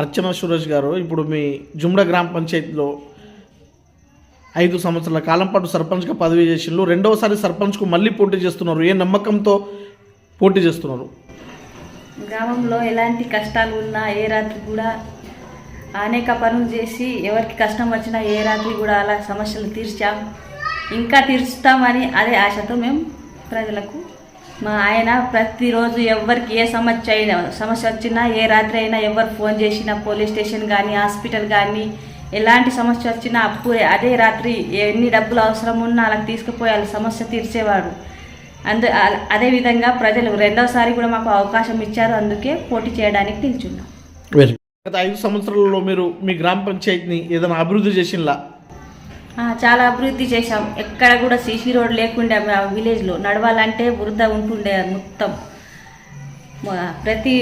అర్చన సురేష్ గారు ఇప్పుడు మీ జుమ్డా గ్రామ పంచాయతీలో ఐదు సంవత్సరాల కాలం పాటు సర్పంచ్గా పదవి చేసిండ్రు. రెండవసారి సర్పంచ్కు మళ్ళీ పోటీ చేస్తున్నారు. ఏ నమ్మకంతో పోటీ చేస్తున్నారు? గ్రామంలో ఎలాంటి కష్టాలు ఉన్నా ఏ రాత్రి కూడా అనేక పనులు చేసి ఎవరికి కష్టం వచ్చినా ఏ రాత్రి కూడా అలా సమస్యలు తీర్చాం. ఇంకా తీర్చుతామని అదే ఆశతో మేము ప్రజలకు మా ఆయన ప్రతిరోజు ఎవరికి ఏ సమస్య అయినా సమస్య వచ్చినా ఏ రాత్రి అయినా ఎవరు ఫోన్ చేసినా పోలీస్ స్టేషన్ కానీ హాస్పిటల్ కానీ ఎలాంటి సమస్య వచ్చినా అప్పుడే అదే రాత్రి ఎన్ని డబ్బులు అవసరం ఉన్నా అలా తీసుకుపోయే వాళ్ళ సమస్య తీర్చేవాడు. అందు అదే అదేవిధంగా ప్రజలు రెండవసారి కూడా మాకు అవకాశం ఇచ్చారు. అందుకే పోటీ చేయడానికి నిల్చున్నాం. గత ఐదు సంవత్సరాలలో మీరు మీ గ్రామ పంచాయతీని ఏదైనా అభివృద్ధి చేసినలా? చాలా అభివృద్ధి చేశాం. ఎక్కడ కూడా సీసీ రోడ్ లేకుండే మా విలేజ్లో నడవాలంటే బురద ఉంటుండే మొత్తం. ప్రతి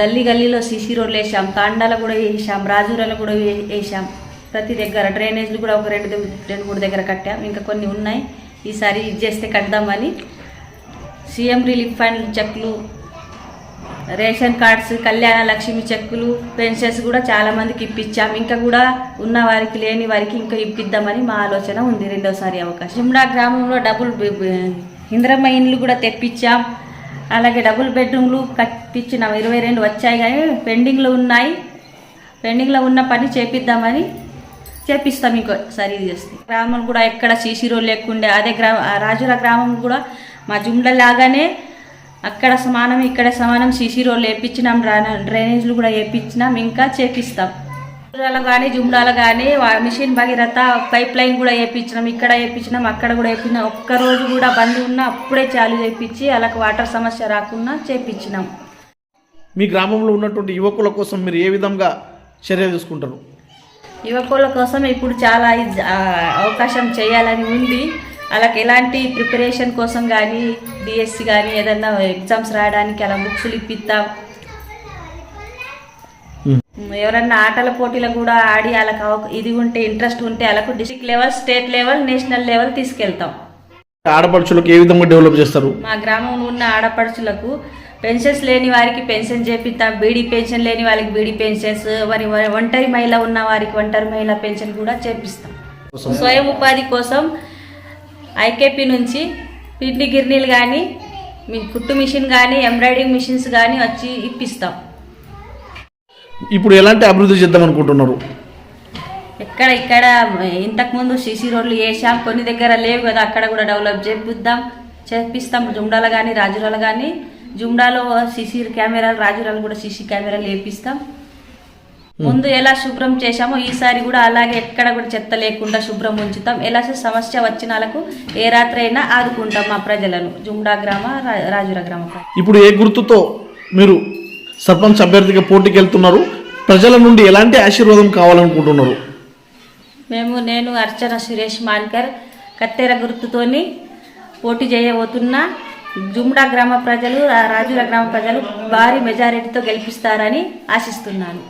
గల్లీ గల్లీలో సీసీ రోడ్లు వేసాం తాండాలు కూడా వేసాం రాజూరాలు కూడా వేసాం ప్రతి దగ్గర డ్రైనేజ్లు కూడా ఒక రెండు రెండు మూడు దగ్గర కట్టాం. ఇంకా కొన్ని ఉన్నాయి. ఈసారి ఇది చేస్తే కడదామని. సీఎం రిలీఫ్ ఫండ్ చెక్లు రేషన్ కార్డ్స్ కళ్యాణ లక్ష్మి చెక్కులు పెన్షన్స్ కూడా చాలా మందికి ఇప్పించాం. ఇంకా కూడా ఉన్న వారికి లేని వారికి ఇంకా ఇప్పిద్దామని మా ఆలోచన ఉంది రెండోసారి అవకాశం. జుమ్డా గ్రామంలో డబుల్ ఇంద్రమ్మ ఇండ్లు కూడా తెప్పించాం. అలాగే డబుల్ బెడ్రూమ్లు కట్టించినాం. ఇరవై రెండు వచ్చాయి కానీ పెండింగ్లో ఉన్నాయి. పెండింగ్లో ఉన్న పని చేపిద్దామని చేపిస్తాం ఇంకో సరి చేస్తే. గ్రామం కూడా ఎక్కడ సీసీ రోడ్ లేకుండే అదే గ్రామ రాజుల గ్రామం కూడా మా జుమ్ల లాగానే అక్కడ సమానం ఇక్కడ సమానం సీసీ రోడ్లు వేపించినాం డ్రా- డ్రైనేజ్లు కూడా వేపించినాం ఇంకా చేపిస్తాం. జుమ్లాలో కానీ జుమ్లాలో కానీ మిషన్ భగీరథ పైప్ లైన్ కూడా వేపించినాం ఇక్కడ వేపించినాం అక్కడ కూడా వేపించినాం ఒక్క రోజు కూడా బంద్ ఉన్నా అప్పుడే చాలు చేపించి వాళ్ళకి వాటర్ సమస్య రాకుండా చేపించినాం. మీ గ్రామంలో ఉన్నటువంటి యువకుల కోసం మీరు ఏ విధంగా చర్య తీసుకుంటారు? యువకుల కోసం ఇప్పుడు చాలా అవకాశం చేయాలని ఉంది. వాళ్ళకి ఎలాంటి ప్రిపరేషన్ కోసం కానీ డిఎస్సి కానీ ఏదన్నా ఎగ్జామ్స్ రాయడానికి అలా బుక్స్లు ఇప్పిస్తాం ఎవరన్నా ఆటల పోటీలు కూడా ఆడి వాళ్ళకి ఇది ఉంటే ఇంట్రెస్ట్ ఉంటే వాళ్ళకు district level state level national level తీసుకెళ్తాం. ఆడపడుచులకు ఏ విధంగా డెవలప్ చేస్తారు? మా గ్రామంలో ఉన్న ఆడపడుచులకు పెన్షన్స్ లేని వారికి పెన్షన్ చేపిస్తాం బీడీ పెన్షన్ లేని వాళ్ళకి బీడీ పెన్షన్స్ మరి ఒంటరి మహిళ ఉన్న వారికి ఒంటరి మహిళ పెన్షన్ కూడా చేపిస్తాం. స్వయం ఉపాధి కోసం ఐకేపీ నుంచి పిండి గిర్నీలు కానీ మీ కుట్టు మిషన్ కానీ ఎంబ్రాయిడింగ్ మిషన్స్ కానీ వచ్చి ఇప్పిస్తాం. ఇప్పుడు ఎలాంటి అభివృద్ధి చేద్దాం అనుకుంటున్నారు? ఎక్కడ ఇక్కడ ఇంతకుముందు సీసీ రోడ్లు వేసాం కొన్ని దగ్గర లేవు కదా అక్కడ కూడా డెవలప్ చేపిద్దాం చేపిస్తాం జుమ్డాలో కానీ రాజురాలు కానీ జుమ్డాలో సీసీ కెమెరాలు రాజురాలు కూడా సీసీ కెమెరాలు వేపిస్తాం. ముందు ఎలా శుభ్రం చేశామో ఈసారి కూడా అలాగే ఎక్కడ కూడా చెత్త లేకుండా శుభ్రం ఉంచుతాం. ఎలా సమస్య వచ్చిన వాళ్ళకు ఏ రాత్రి అయినా ఆదుకుంటాం మా ప్రజలను. జుమ్డా గ్రామ రాజురా గ్రామ. ఇప్పుడు ఏ గుర్తుతో మీరు సర్పంచ్ అభ్యర్థిగా పోటీకి వెళ్తున్నారు ప్రజల నుండి ఎలాంటి ఆశీర్వాదం కావాలనుకుంటున్నారు? మేము నేను అర్చన సురేష్ మాన్కర్ కత్తెర గుర్తుతోని పోటీ చేయబోతున్నా జుమ్డా గ్రామ ప్రజలు రాజుల గ్రామ ప్రజలు భారీ మెజారిటీతో గెలిపిస్తారని ఆశిస్తున్నాను.